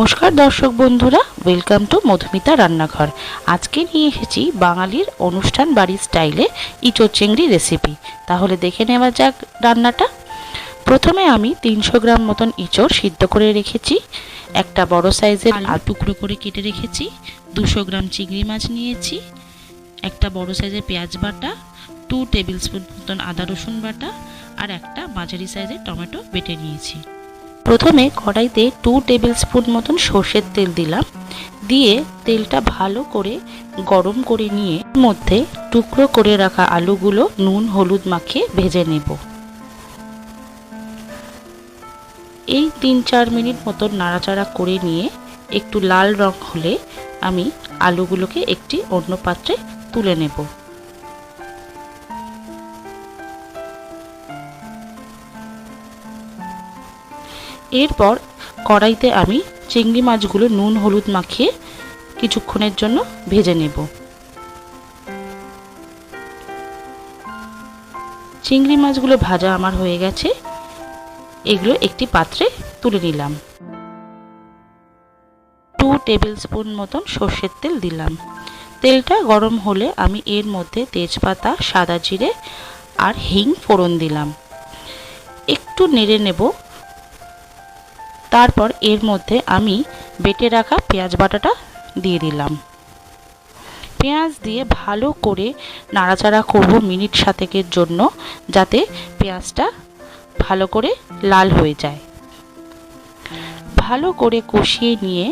নমস্কার দর্শক বন্ধুরা ওয়েলকাম টু মধুমিতা রান্নাঘর। আজকে নিয়ে এসেছি বাঙালির অনুষ্ঠান বাড়ির স্টাইলে ইঁচড় চিংড়ি রেসিপি তাহলে দেখে নেওয়া যাক রান্নাটা। প্রথমে আমি তিনশো গ্রাম মতন ইঁচড় সিদ্ধ করে রেখেছি। একটা বড় সাইজের আলু। টুকরো করে কেটে রেখেছি। দুশো গ্রাম চিংড়ি মাছ নিয়েছি। একটা বড় সাইজের পেঁয়াজ বাটা টু টেবিল স্পুন মতন আদা রসুন বাটা আর একটা মাঝারি সাইজের টমেটো বেটে নিয়েছি। প্রথমে কড়াইতে টু টেবিল স্পুন মতন সর্ষের তেল দিলাম। দিয়ে তেলটা ভালো করে গরম করে নিয়ে মধ্যে টুকরো করে রাখা আলুগুলো নুন, হলুদ মাখিয়ে ভেজে নেব। এই তিন চার মিনিট মতন নাড়াচাড়া করে নিয়ে একটু লাল রং হলে আমি আলুগুলোকে একটি অন্য পাত্রে তুলে নেব। এরপর কড়াইতে আমি চিংড়ি মাছগুলো নুন, হলুদ মাখিয়ে কিছুক্ষণের জন্য ভেজে নেব। চিংড়ি মাছগুলো ভাজা আমার হয়ে গেছে। এগুলো একটি পাত্রে তুলে নিলাম। টু টেবিল স্পুন মতন সর্ষের তেল দিলাম। তেলটা গরম হলে আমি এর মধ্যে তেজপাতা, সাদা জিরে আর হিং ফোড়ন দিলাম। একটু নেড়ে নেব তারপর এর মধ্যে আমি বেটে রাখা পেঁয়াজ বাটাটা দিয়ে দিলাম। পেঁয়াজ দিয়ে ভালো করে নাড়াচাড়া করব মিনিট সাতেকের জন্য, যাতে পেঁয়াজটা ভালো করে লাল হয়ে যায়। ভালো করে কষিয়ে নিয়ে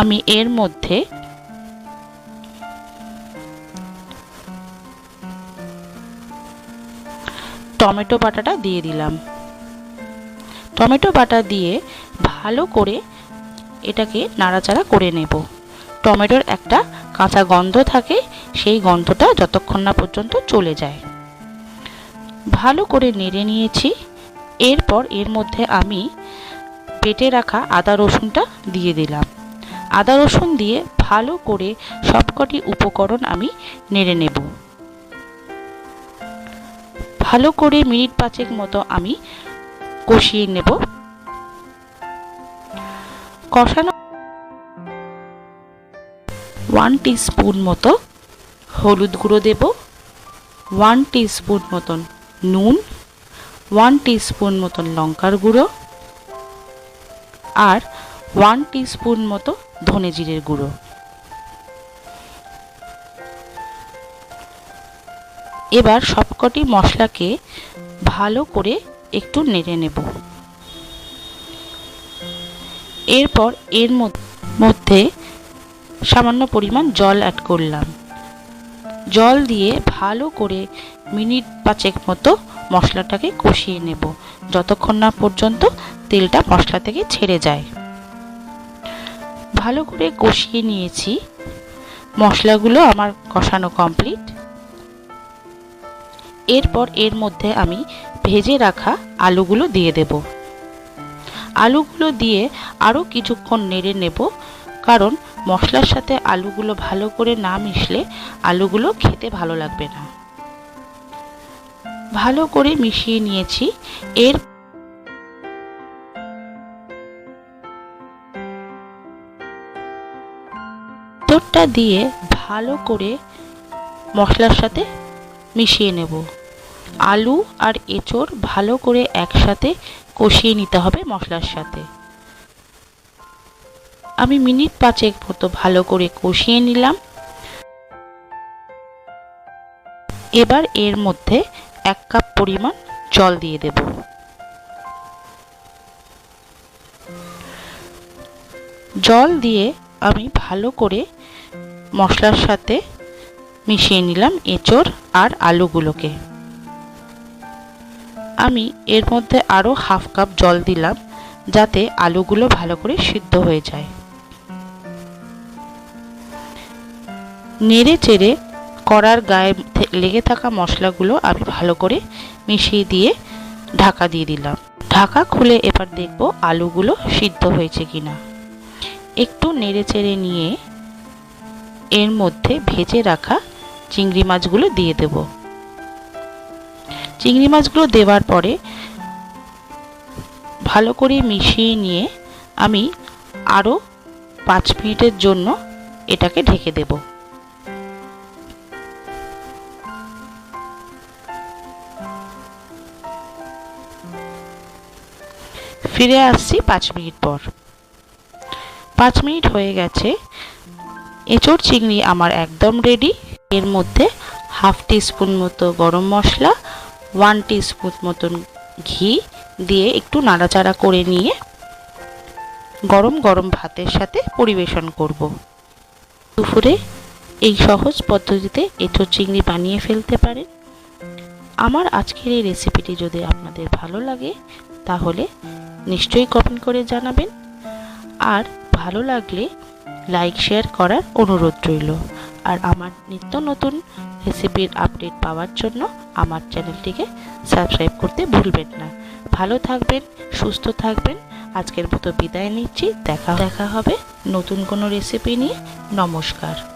আমি এর মধ্যে টমেটো বাটাটা দিয়ে দিলাম। টমেটো বাটা দিয়ে ভালো করে এটাকে নাড়াচাড়া করে নেব। টমেটোর একটা কাঁচা গন্ধ থাকে, সেই গন্ধটা যতক্ষণ না পর্যন্ত চলে যায়। ভালো করে নেড়ে নিয়েছি। এরপর এর মধ্যে আমি পেটে রাখা আদা রসুনটা দিয়ে দিলাম। আদা রসুন দিয়ে ভালো করে সবকটি উপকরণ আমি নেড়ে নেব। ভালো করে মিনিট পাঁচেক মতো আমি কষিয়ে নেব। কষানো ওয়ান স্পুন মতো হলুদ গুঁড়ো দেব ওয়ান স্পুন মতন নুন ওয়ান স্পুন মতন লঙ্কার গুঁড়ো আর ওয়ান স্পুন মতো ধনে জিরের গুঁড়ো। এবার সবকটি মশলাকে ভালো করে একটু নেড়ে নেব। এরপর এর মধ্যে সামান্য পরিমাণ জল অ্যাড করলাম। জল দিয়ে ভালো করে মিনিট পাঁচেক মতো মশলাটাকে কষিয়ে নেব। যতক্ষণ না পর্যন্ত তেলটা মশলা থেকে ছেড়ে যায়। ভালো করে কষিয়ে নিয়েছি। মশলাগুলো আমার কষানো কমপ্লিট এরপর এর মধ্যে আমি ভেজে রাখা আলুগুলো দিয়ে দেব। আলুগুলো দিয়ে আরও কিছুক্ষণ নেড়ে নেব, কারণ মশলার সাথে আলুগুলো ভালো করে না মিশলে আলুগুলো খেতে ভালো লাগবে না। ভালো করে মিশিয়ে নিয়েছি। এর তোরটা দিয়ে ভালো করে মশলার সাথে মিশিয়ে নেব। আলু আর এঁচড় ভালো করে একসাথে কষিয়ে নিতে হবে মশলার সাথে। আমি মিনিট পাঁচেক মতো ভালো করে কষিয়ে নিলাম। এবার এর মধ্যে এক কাপ পরিমাণ জল দিয়ে দেব। জল দিয়ে আমি ভালো করে মশলার সাথে মিশিয়ে নিলাম এঁচড় আর আলুগুলোকে। আমি এর মধ্যে আরও হাফ কাপ জল দিলাম, যাতে আলুগুলো ভালো করে সিদ্ধ হয়ে যায়। নেড়ে চেড়ে কড়ার গায়ে লেগে থাকা মশলাগুলো আমি ভালো করে মিশিয়ে দিয়ে ঢাকা দিয়ে দিলাম। ঢাকা খুলে এবার দেখব আলুগুলো সিদ্ধ হয়েছে কিনা। একটু নেড়ে চেড়ে নিয়ে এর মধ্যে ভেজে রাখা চিংড়ি মাছগুলো দিয়ে দেব। চিংড়ি মাছগুলো দেওয়ার পরে ভালো করে মিশিয়ে নিয়ে আমি আরও পাঁচ মিনিটের জন্য এটাকে ঢেকে দেব। ফিরে আসছি পাঁচ মিনিট পর। পাঁচ মিনিট হয়ে গেছে। এঁচড় চিংড়ি আমার একদম রেডি এর মধ্যে হাফ টিস্পুন মতো গরম মশলা ওয়ান টিস্পুন মতন ঘি দিয়ে একটু নাড়াচাড়া করে নিয়ে গরম গরম ভাতের সাথে পরিবেশন করব। দুপুরে এই সহজ পদ্ধতিতে এঁচড় চিংড়ি বানিয়ে ফেলতে পারেন। আমার আজকের এই রেসিপিটি যদি আপনাদের ভালো লাগে, তাহলে নিশ্চয়ই কমেন্ট করে জানাবেন। আর ভালো লাগলে লাইক, শেয়ার করার অনুরোধ রইল। আর আমার নিত্য নতুন রেসিপির আপডেট পাওয়ার জন্য আমার চ্যানেলটিকে সাবস্ক্রাইব করতে ভুলবেন না। ভালো থাকবেন, সুস্থ থাকবেন। আজকের মতো বিদায় নিচ্ছি। দেখা দেখা হবে নতুন কোনো রেসিপি নিয়ে। নমস্কার।